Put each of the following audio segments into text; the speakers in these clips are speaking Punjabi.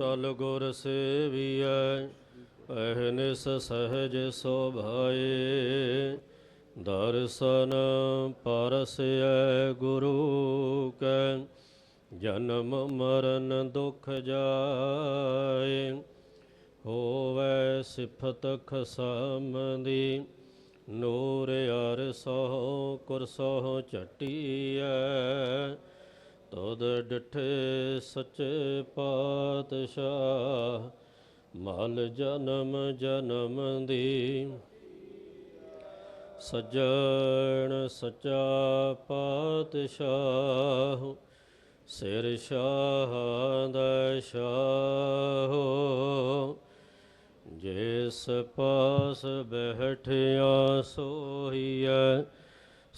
ਟਲ ਗੁਰ ਸੇਵੀਐ, ਅਹਨਿਸ ਸਹਜ ਸੋਭਾਏ। ਦਰਸ਼ਨ ਪਰਸੈ ਗੁਰੂ ਕੈ, ਜਨਮ ਮਰਨ ਦੁਖ ਜਾਏ। ਹੋਵੇ ਸਿਫਤ ਖਸਮ ਦੀ ਨੂਰ ਅਰਸੋ ਕੁਰਸੋ ਝਟੀਐ। ਤਦ ਡਿਠੇ ਸੱਚੇ ਪਾਤਸ਼ਾਹ, ਮਲ ਜਨਮ ਜਨਮ ਦੀ। ਸੱਜਣ ਸੱਚਾ ਪਾਤਸ਼ਾਹ, ਸਿਰ ਸ਼ਾਹ ਦਾ ਸ਼ਾਹ। ਜਿਸ ਪਾਸ ਬਹਿਠਿਆ ਸੋਹੀਐ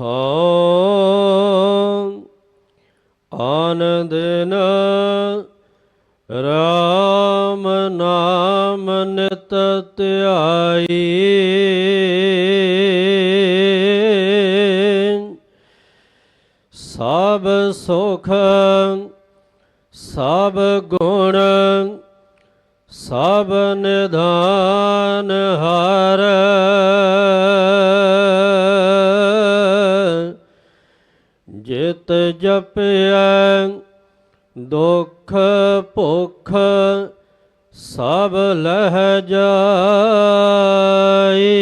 ਹਾਂ। ਆਨੰਦਨ ਰਾਮ ਨਾਮ ਨਿਤ ਧਿਆਈ। ਸਭ ਸੁਖ ਸਭ ਗੁਣ ਸਭ ਨਿਧਾਨ ਹਰ। ਜਿਤ ਜਪਿਐ ਦੁਖ ਭੁਖ ਸਭ ਲਹਿ ਜਾਈ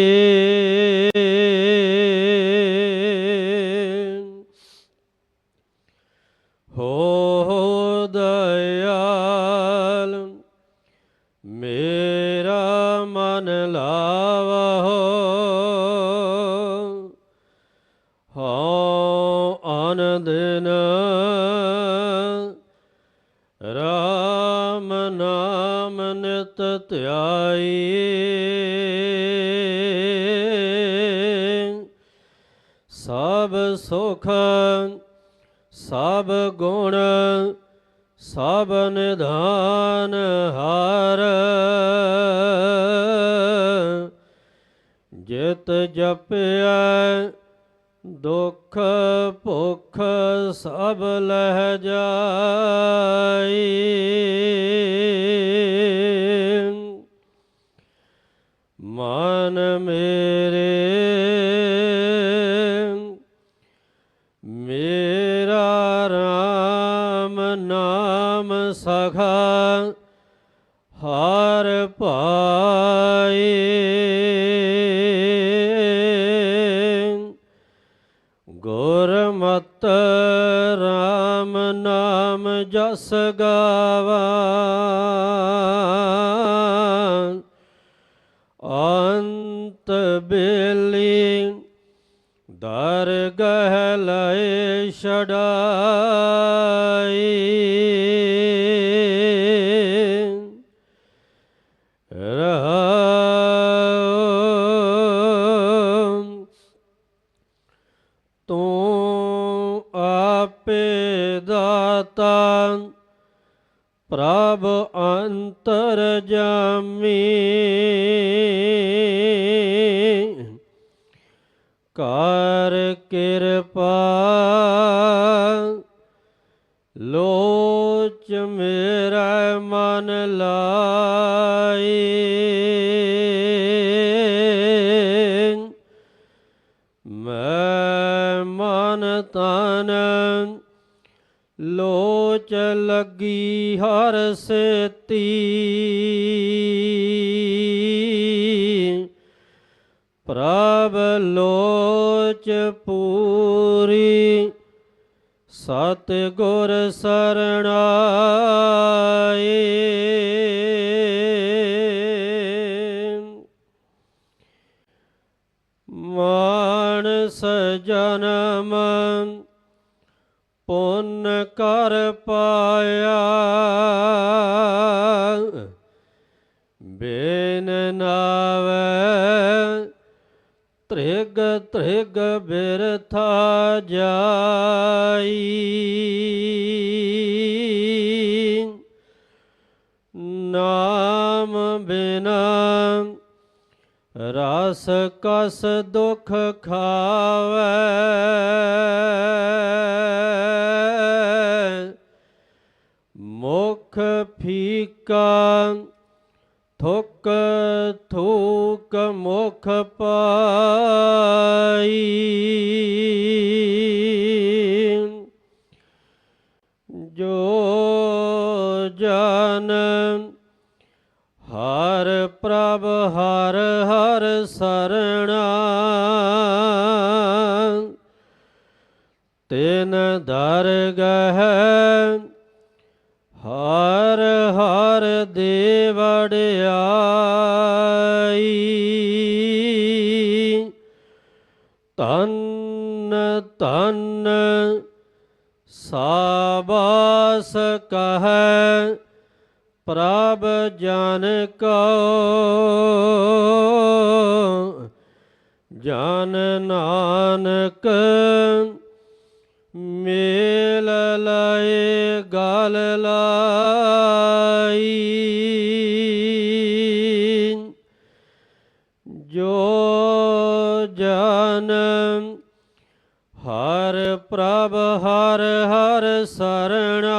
ਹੋ ਦਇਆਲ ਮੇਰਾ ਮਨ ਲਾਵਹੁ ਆਨੰਦਨ ਰਾਮ ਨਾਮ ਨਿਤ ਧਿਆਈ। ਸਭ ਸੁਖ ਸਭ ਗੁਣ ਸਭ ਨਿਧਾਨ ਹਾਰ। ਜਿਤ ਜਪਿਆ ਦੁੱਖ ਭੁੱਖ ਸਭ ਲਹਿ ਜਾਈ। ਮਨ ਮੇਰੇ ਮੇਰਾ RAM ਨਾਮ ਸਖਾ ਹਰ ਪਾਏ ਗੁਰਮਤਿ RAM ਨਾਮ ਜਸ ਗਾਵਾ। ਅੰਤ ਬੇਲੀ ਦਰਗਹ ਲਏ ਛਡਾਈ। ਪ੍ਰਭ ਅੰਤਰ ਜਾਮੀ। ਕਰ ਕਿਰਪਾ ਲੋਚ ਮੇਰਾ ਮਨ ਲਾਈ ਲੋਚ ਲੱਗੀ ਹਰ ਸਤੀ। ਪ੍ਰਭ ਲੋਚ ਪੂਰੀ ਸਤ ਗੁਰ ਸਰਣਾਏ। ਮਾਨਸ ਜਨਮ ਪੁੰਨ ਕਰ ਪਾਇਆ। ਬੇਨ ਨਾਵੇ ਤ੍ਰਿਗ ਤ੍ਰਿਗ ਬਿਰਥਾ ਜਾਈ। ਨਾਮ ਬਿਨਾ ਕਸ ਕਸ ਦੁਖ ਖਾਵੇ। ਮੁਖ ਫੀਕਾ ਥੁਕ ਥੂਕ ਮੁਖ ਪਾਈ। ਜੋ ਜਨ ਹਰ ਪ੍ਰਭ ਹਰ ਹਰ ਸਰਣਾ। ਤਿਨ ਦਰਗਹ ਹਰ ਹਰ ਦੇਵੜਿਆਈ। ਤਨ ਤਨ ਸਾਬਾਸ ਕਹੈ ਪ੍ਰਭ ਜਨ ਕੋ, ਜਨ ਨਾਨਕ ਮੇਲ ਲਏ, ਗਲ ਲਾਈ। ਜੋ ਜਨ ਹਰ ਪ੍ਰਭ ਹਰ ਹਰ ਸਰਣਾ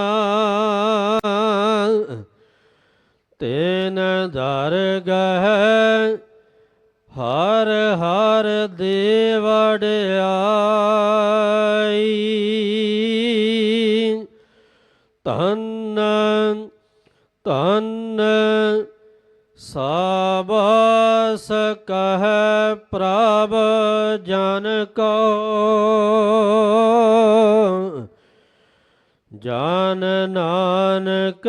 ਤੈਨ ਗਹਿ, ਹਰ ਹਰ ਦੇਵੜਿਆਈ। ਤਨ ਤਨ ਸਾਬਾਸ ਕਹੈ ਪ੍ਰਭ ਜਨ ਕੋ। ਜਨ ਨਾਨਕ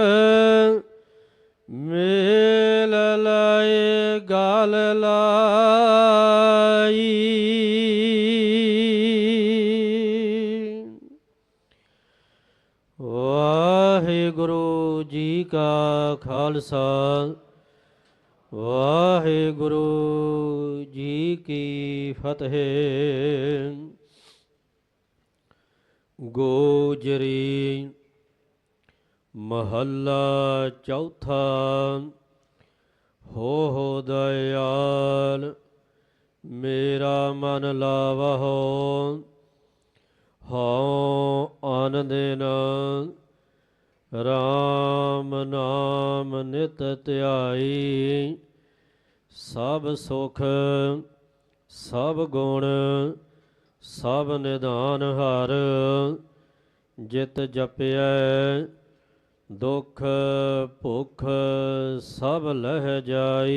ਮੇ ਗਲ ਲਾਈ। ਵਾਹਿਗੁਰੂ ਜੀ ਕਾ ਖਾਲਸਾ ਵਾਹਿਗੁਰੂ ਜੀ ਕੀ ਫਤਿਹ। ਗੋਜਰੀ ਮਹੱਲਾ ਚੌਥਾ ਹੋ ਹੋ ਦਇਆਲ, ਮੇਰਾ ਮਨ ਲਾਵਹੁ, ਹਉ ਆਨੰਦਿਨ ਰਾਮ ਨਾਮ ਨਿਤ ਧਿਆਈ, ਸਭ ਸੁਖ, ਸਭ ਗੁਣ, ਸਭ ਨਿਧਾਨ ਹਰ, ਜਿਤ ਜਪਿਐ, ਦੁਖ ਭੁਖ ਸਭ ਲਹਿ ਜਾਈ।